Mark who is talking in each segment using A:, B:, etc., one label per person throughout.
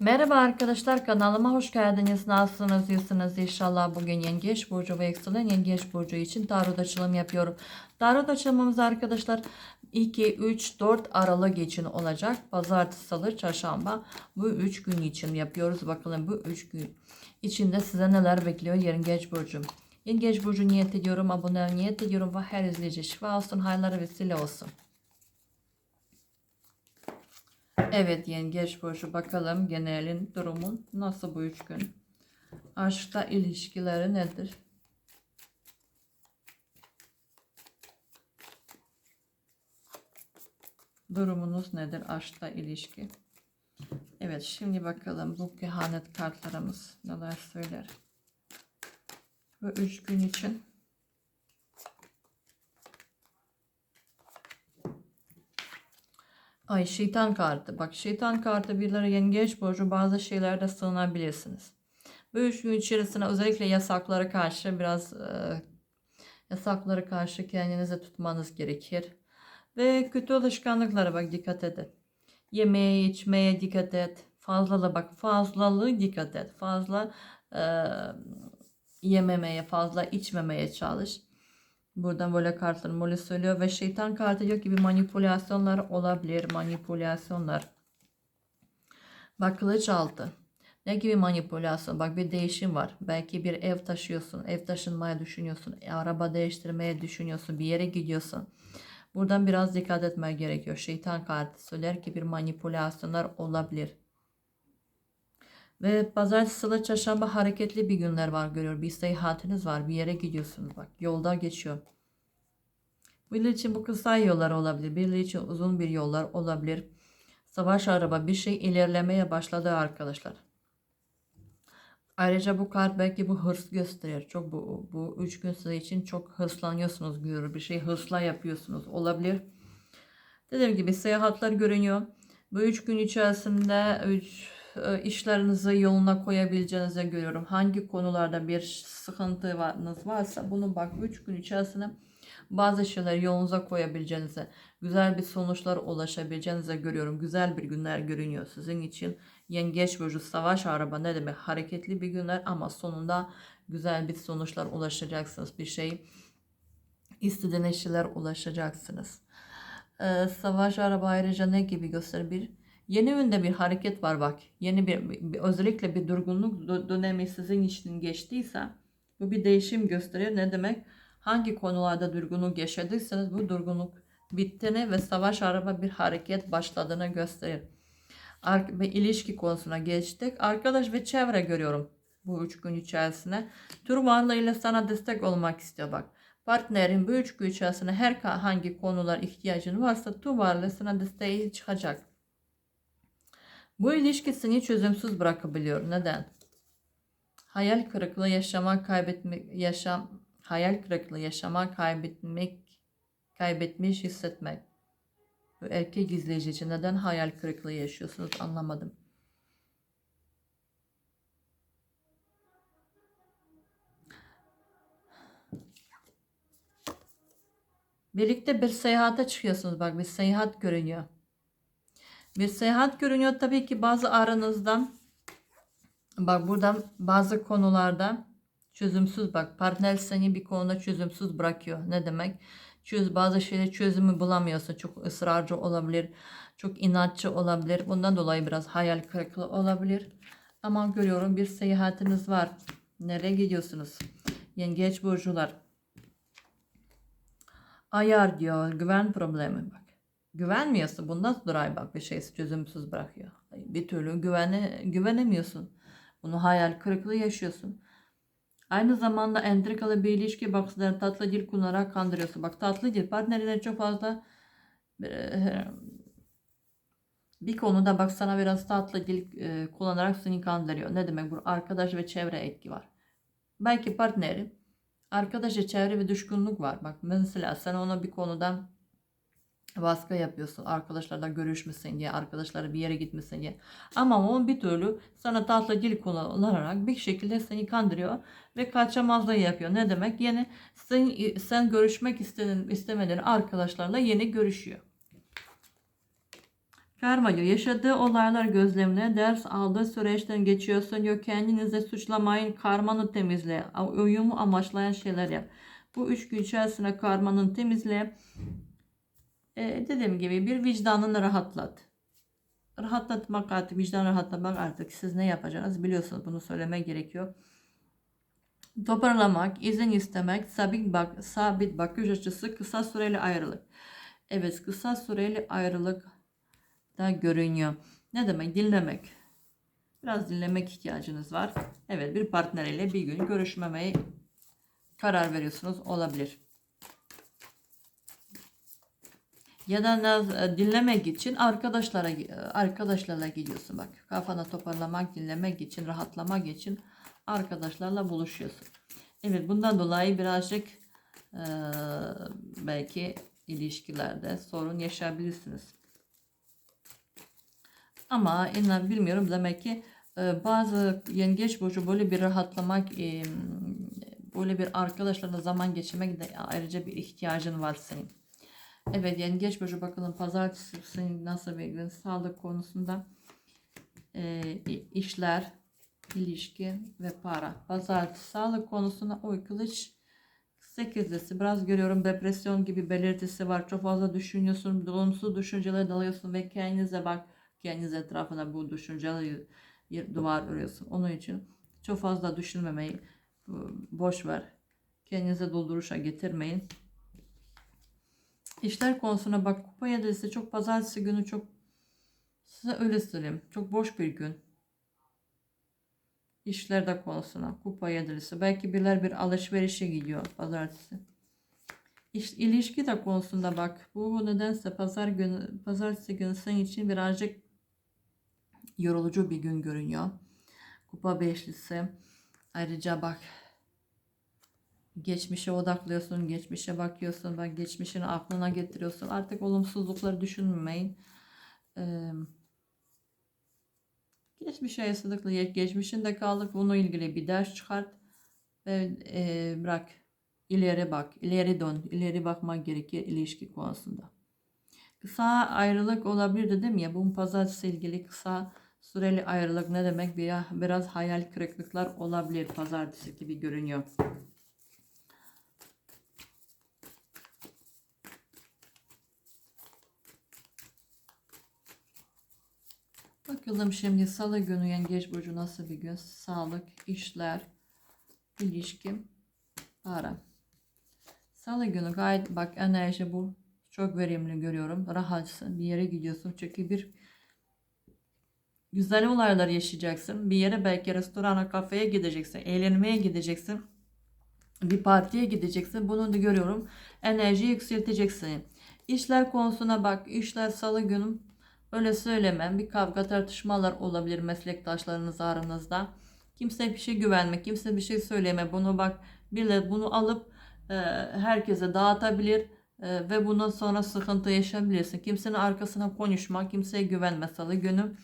A: Merhaba arkadaşlar kanalıma hoş geldiniz. Nasılsınız? İyisiniz inşallah. Bugün Yengeç Burcu ve Yükselen Yengeç Burcu için tarot açılım yapıyorum. Tarot açılımımız arkadaşlar 2, 3, 4 Aralık için olacak. Pazartesi, Salı, Çarşamba bu 3 gün için yapıyoruz. Bakalım bu 3 gün içinde size neler bekliyor Yengeç Burcu. Yengeç Burcu niyet ediyorum, abone niyet ediyorum ve her izleyici şifa olsun, hayırlara vesile olsun. Evet yengeç burcu bakalım genelin durumun nasıl bu üç gün? Aşkta ilişkileri nedir? Durumunuz nedir aşkta ilişki? Evet şimdi bakalım bu kehanet kartlarımız neler söyler? Bu üç gün için Ay şeytan kartı. Bak şeytan kartı birileri yengeç burcu bazı şeylerde sığınabilirsiniz. Bu üç gün içerisinde özellikle yasaklara karşı biraz e, yasaklara karşı kendinizi tutmanız gerekir. Ve kötü alışkanlıklara bak dikkat edin. Yemeğe içmeye dikkat et. Fazlalı bak fazlalığı dikkat et. Fazla e, yememeye fazla içmemeye çalış. Buradan böyle kartlar böyle söylüyor ve şeytan kartı diyor ki bir manipülasyonlar olabilir. Manipülasyonlar. Bak kılıç altı. Ne gibi manipülasyon? Bak bir değişim var. Belki bir ev taşıyorsun. Ev taşınmaya düşünüyorsun. e, Araba değiştirmeye düşünüyorsun. Bir yere gidiyorsun. Buradan biraz dikkat etmeye gerekiyor. Şeytan kartı söyler ki bir manipülasyonlar olabilir. Ve pazartesi, salı, çarşamba hareketli bir günler var görüyor. Bir seyahatiniz var. Bir yere gidiyorsunuz bak. Yolda geçiyor. Biri için bu kısa yollar olabilir. Biri için uzun bir yollar olabilir. Savaş araba bir şey ilerlemeye başladı arkadaşlar. Ayrıca bu kart belki bu hırs gösterir. Çok bu bu üç gün size için çok hırslanıyorsunuz görür. Bir şey hırsla yapıyorsunuz. Olabilir. Dediğim gibi seyahatler görünüyor. Bu üç gün içerisinde üç, işlerinizi yoluna koyabileceğinizi görüyorum. Hangi konularda bir sıkıntınız varsa bunu bak 3 gün içerisinde bazı şeyleri yolunuza koyabileceğinize, güzel bir sonuçlar ulaşabileceğinize görüyorum. Güzel bir günler görünüyor sizin için. Yengeç burcu savaş araba ne demek? Hareketli bir günler ama sonunda güzel bir sonuçlar ulaşacaksınız. Bir şey istediğiniz şeyler ulaşacaksınız. Ee, savaş araba ayrıca ne gibi gösterir? Bir Yeni yönde bir hareket var bak. Yeni bir, bir özellikle bir durgunluk dö- dönemi sizin için geçtiyse bu bir değişim gösterir. Ne demek? Hangi konularda durgunluk yaşadıysanız bu durgunluk bittiğini ve savaş araba bir hareket başladığını gösterir. Ar- ve ilişki konusuna geçtik. Arkadaş ve çevre görüyorum bu üç gün içerisinde. Tür varlığıyla sana destek olmak istiyor bak. Partnerin bu üç gün içerisinde her hangi konular ihtiyacın varsa tüm varlığı sana desteği çıkacak. Bu ilişki seni çözümsüz bırakabiliyor. Neden? Hayal kırıklığı yaşamak, kaybetmek, yaşam, hayal kırıklığı yaşamak, kaybetmek, kaybetmiş hissetmek. Bu erkek izleyici neden hayal kırıklığı yaşıyorsunuz anlamadım. Birlikte bir seyahate çıkıyorsunuz. Bak bir seyahat görünüyor. Bir seyahat görünüyor tabii ki bazı aranızdan bak buradan bazı konularda çözümsüz bak partner seni bir konuda çözümsüz bırakıyor. Ne demek? Çöz bazı şeyleri çözümü bulamıyorsun. Çok ısrarcı olabilir. Çok inatçı olabilir. Bundan dolayı biraz hayal kırıklığı olabilir. Ama görüyorum bir seyahatiniz var. Nereye gidiyorsunuz? Yengeç burcular. Ayar diyor. Güven problemi bak. Güvenmiyorsun. Bundan dolayı bak bir şey çözümsüz bırakıyor. Bir türlü güvene, güvenemiyorsun. Bunu hayal kırıklığı yaşıyorsun. Aynı zamanda entrikalı bir ilişki bak sizden tatlı dil kullanarak kandırıyorsun. Bak tatlı dil partnerine çok fazla bir konuda bak sana biraz tatlı dil kullanarak seni kandırıyor. Ne demek bu? Arkadaş ve çevre etki var. Belki partneri arkadaş ve çevre ve düşkünlük var. Bak mesela sen ona bir konuda baskı yapıyorsun arkadaşlarla görüşmesin diye arkadaşlara bir yere gitmesin diye ama o bir türlü sana tatlı dil kullanarak bir şekilde seni kandırıyor ve kaçamazlığı yapıyor ne demek yeni sen, sen görüşmek istediğin istemediğin arkadaşlarla yeni görüşüyor Karma diyor. Yaşadığı olaylar gözlemle, ders aldığı süreçten geçiyorsun diyor. Kendinizi suçlamayın, karmanı temizle. Uyumu amaçlayan şeyler yap. Bu üç gün içerisinde karmanın temizle. Ee, dediğim gibi bir vicdanını rahatlat. Rahatlatmak artık, vicdan rahatlamak artık siz ne yapacağınız biliyorsunuz. Bunu söylemek gerekiyor. Toparlamak, izin istemek, sabit, bak, sabit bakış açısı, kısa süreli ayrılık. Evet, kısa süreli ayrılık da görünüyor. Ne demek? Dinlemek. Biraz dinlemek ihtiyacınız var. Evet, bir partneriyle bir gün görüşmemeye karar veriyorsunuz. Olabilir. Ya da naz- dinlemek için arkadaşlara arkadaşlarla gidiyorsun bak. Kafana toparlamak, dinlemek için, rahatlamak için arkadaşlarla buluşuyorsun. Evet bundan dolayı birazcık eee, belki ilişkilerde sorun yaşayabilirsiniz. Ama inan bilmiyorum demek ki e, bazı yengeç burcu böyle bir rahatlamak e, böyle bir arkadaşlarla zaman geçirmek de ayrıca bir ihtiyacın var senin. Evet yengeç burcu bakalım pazartesi nasıl gün sağlık konusunda e, işler ilişki ve para. Pazartesi sağlık konusunda oy kılıç 8'lisi biraz görüyorum depresyon gibi belirtisi var. Çok fazla düşünüyorsun, olumsuz düşüncelere dalıyorsun ve kendinize bak, kendiniz etrafına bu düşünceleri duvar örüyorsun. Onun için çok fazla düşünmemeyi boş ver. Kendinize dolduruşa getirmeyin. İşler konusuna bak kupa yedisi çok pazartesi günü çok size öyle söyleyeyim. Çok boş bir gün. İşlerde konusuna kupa yedilisi. Belki birler bir alışverişe gidiyor pazartesi. İş, ilişki de konusunda bak. Bu nedense pazar günü, pazartesi günü senin için birazcık yorulucu bir gün görünüyor. Kupa beşlisi. Ayrıca bak geçmişe odaklıyorsun, geçmişe bakıyorsun, bak geçmişini aklına getiriyorsun. Artık olumsuzlukları düşünmeyin. Ee, geçmişe yaşadıklı, geçmişinde kaldık. Bununla ilgili bir ders çıkart ve e, bırak. ileri bak, ileri dön, ileri bakmak gerekir ilişki konusunda. Kısa ayrılık olabilir dedim ya. Bu pazartesi ilgili kısa süreli ayrılık ne demek? Bir, biraz hayal kırıklıklar olabilir pazartesi gibi görünüyor. Bakalım şimdi salı günü yengeç burcu nasıl bir gün? Sağlık, işler, ilişki, para. Salı günü gayet bak enerji bu. Çok verimli görüyorum. Rahatsın. Bir yere gidiyorsun. Çünkü bir güzel olaylar yaşayacaksın. Bir yere belki restorana, kafeye gideceksin. Eğlenmeye gideceksin. Bir partiye gideceksin. Bunu da görüyorum. Enerji yükselteceksin. İşler konusuna bak. İşler salı günü Öyle söylemem. Bir kavga tartışmalar olabilir meslektaşlarınız aranızda. Kimse bir şey güvenme, kimse bir şey söyleme. Bunu bak birileri bunu alıp e, herkese dağıtabilir e, ve bundan sonra sıkıntı yaşayabilirsin. Kimsenin arkasına konuşma, kimseye güvenme salı günü.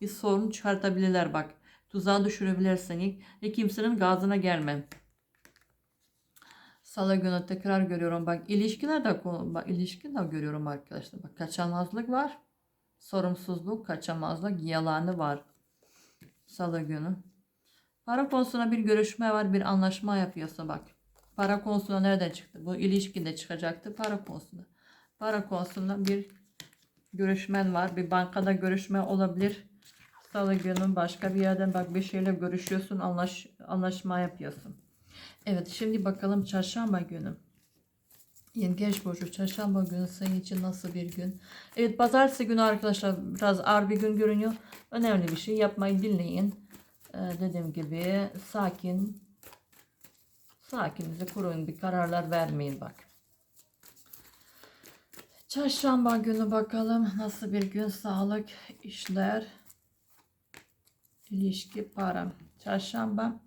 A: Bir sorun çıkartabilirler bak. Tuzağa düşürebilir seni ve kimsenin gazına gelme. Salı günü tekrar görüyorum bak ilişkilerde bak ilişki de görüyorum arkadaşlar. Bak kaçanmazlık var sorumsuzluk, kaçamazlık, yalanı var. Salı günü. Para konusuna bir görüşme var, bir anlaşma yapıyorsa bak. Para konusunda nereden çıktı? Bu ilişkide çıkacaktı para konusunda. Para konusunda bir görüşmen var. Bir bankada görüşme olabilir. Salı günü başka bir yerden bak bir şeyle görüşüyorsun, anlaş, anlaşma yapıyorsun. Evet şimdi bakalım çarşamba günü. Yengeç burcu çarşamba günü senin için nasıl bir gün? Evet pazartesi günü arkadaşlar biraz ağır bir gün görünüyor. Önemli bir şey yapmayı dinleyin. Ee, dediğim gibi sakin sakininizi kurun bir kararlar vermeyin bak. Çarşamba günü bakalım nasıl bir gün sağlık işler ilişki para. Çarşamba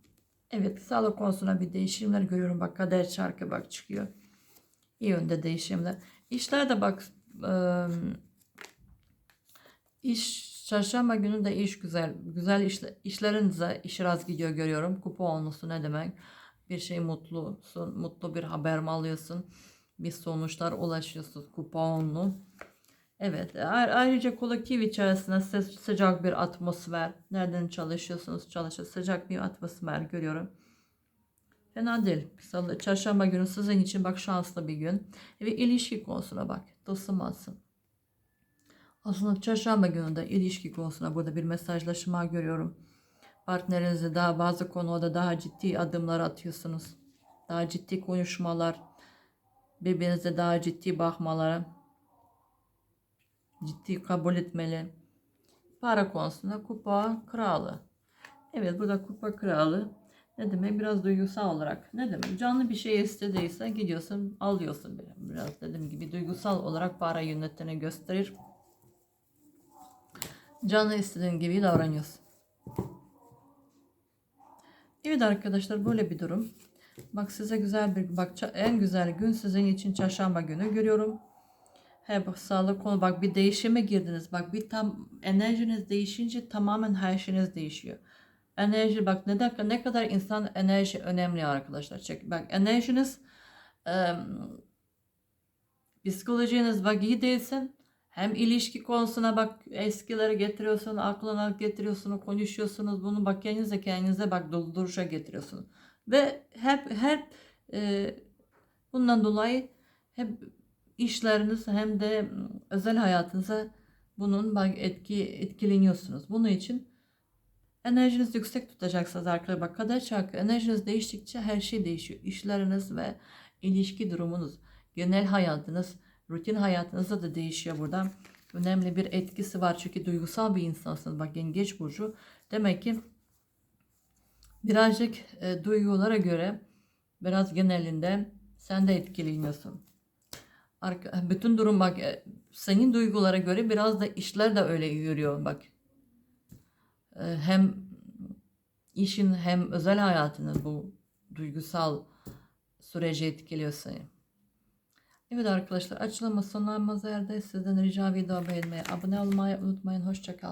A: evet sağlık konusuna bir değişimler görüyorum bak kader çarkı bak çıkıyor yönde değişimler. İşlerde bak iş çarşamba günü de iş güzel. Güzel işle, işlerinize iş raz gidiyor görüyorum. Kupa olması ne demek? Bir şey mutlusun, mutlu bir haber mi alıyorsun? Bir sonuçlar ulaşıyorsun kupa onlu. Evet. Ayrıca kolektif içerisinde sı- sıcak bir atmosfer. Nereden çalışıyorsunuz? Çalışır. Sıcak bir atmosfer görüyorum. Fena değil. Salı, çarşamba günü sizin için bak şanslı bir gün. Ve ilişki konusuna bak. Tılsımasın. Aslında çarşamba günü de ilişki konusuna burada bir mesajlaşma görüyorum. Partnerinizle daha bazı konuda daha ciddi adımlar atıyorsunuz. Daha ciddi konuşmalar. Birbirinize daha ciddi bakmaları. Ciddi kabul etmeli. Para konusunda kupa kralı. Evet burada kupa kralı. Ne demek? Biraz duygusal olarak. Ne demek? Canlı bir şey istediyse gidiyorsun alıyorsun. Biraz dediğim gibi duygusal olarak para yönettiğini gösterir. Canlı istediğin gibi davranıyorsun. Evet arkadaşlar böyle bir durum. Bak size güzel bir bak en güzel gün sizin için çarşamba günü görüyorum. Hep sağlık konu bak bir değişime girdiniz. Bak bir tam enerjiniz değişince tamamen her şeyiniz değişiyor. Enerji bak ne dakika ne kadar insan enerji önemli arkadaşlar. Çek bak enerjiniz em, psikolojiniz bak iyi değilsin. Hem ilişki konusuna bak eskileri getiriyorsun, aklına getiriyorsun, konuşuyorsunuz. Bunu bak kendinize kendinize bak dolduruşa getiriyorsunuz. Ve hep hep e, bundan dolayı hep işleriniz hem de özel hayatınıza bunun bak etki etkileniyorsunuz. Bunun için enerjinizi yüksek tutacaksınız arkadaşlar. Kader çarkı enerjiniz değiştikçe her şey değişiyor. İşleriniz ve ilişki durumunuz, genel hayatınız, rutin hayatınızda da değişiyor burada. Önemli bir etkisi var çünkü duygusal bir insansınız. Bak yengeç burcu. Demek ki birazcık e, duygulara göre biraz genelinde sen de etkileniyorsun. Arka, bütün durum bak e, senin duygulara göre biraz da işler de öyle yürüyor bak. E, hem işin hem özel hayatının bu duygusal süreci etkiliyor seni. Evet arkadaşlar açılımı sonlanmaz yerde sizden rica video beğenmeyi, abone olmayı unutmayın. Hoşçakalın.